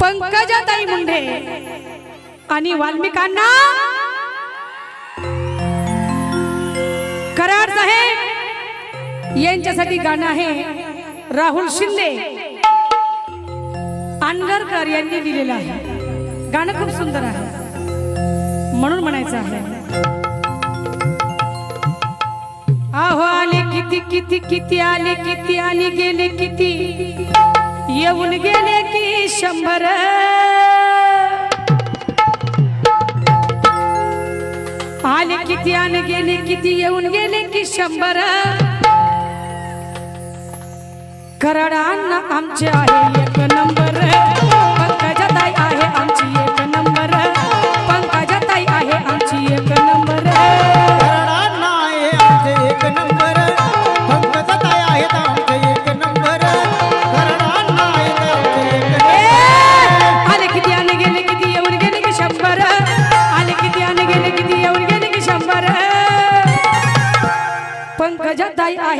पंकजाताई मुंढे आणि वाल्मिकांना कराड साहेब यांच्यासाठी गाणं आहे राहुल शिंदे. आंगरकर यांनी दिलेलं आहे. गाणं खूप सुंदर आहे. म्हणून म्हणायचं आहे. अहो आले किती किती किती आले किती आणि गेले किती? येऊन गेले की शंभर. आले किती आणि गेले किती येऊन गेले की शंभर. कराडांना आमचे आहे.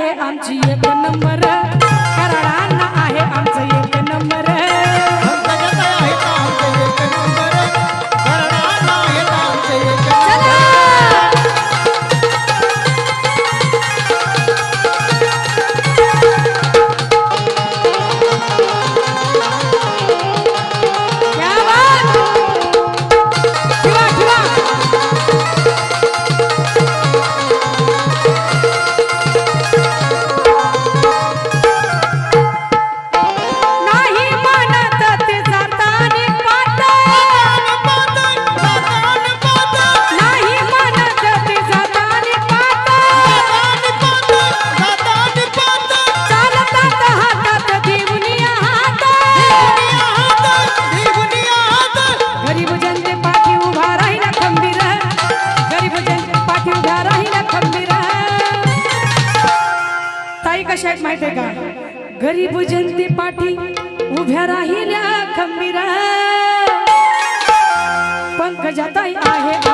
आहे आमची एक नंबर ताई माहिती का? गरीब जनते पाठी उभ्या राहिल्या खंबीरा पंकजाताई आहे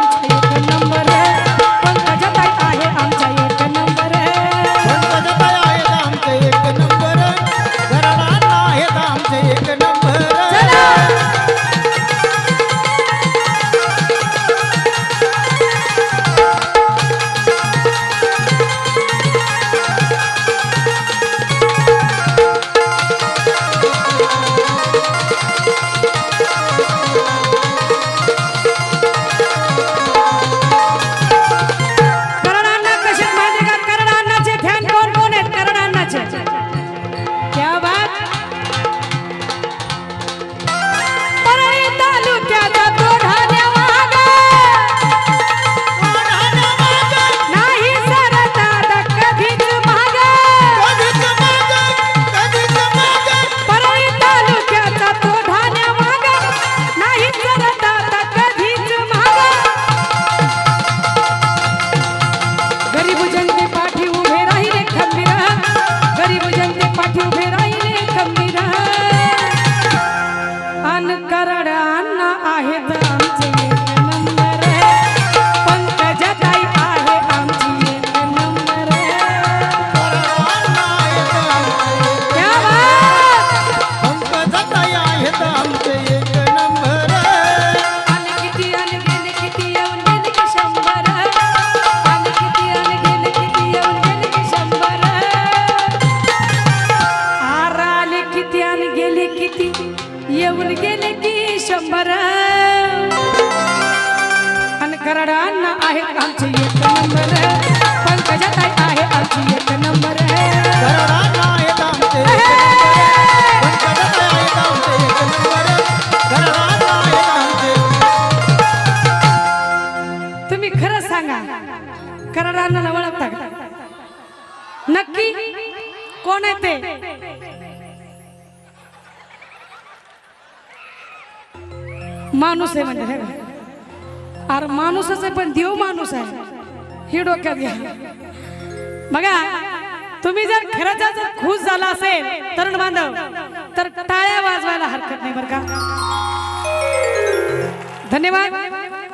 आहे आमची एक नंबर. नंबर. पंकजाताई आहेत आमचे एक नंबर. तुम्ही खरं सांगा. कराडांना ओळखता का? नक्की? कोण आहे ते? माणूस आहे म्हणजे हे. अरे माणूसच आहे पण देव माणूस आहे. हे डोक्यात घ्या. बघा तुम्ही जर खरंच जर खुश झाला असेल तरुण बांधव तर टाळ्या वाजवायला हरकत नाही बरं का? धन्यवाद.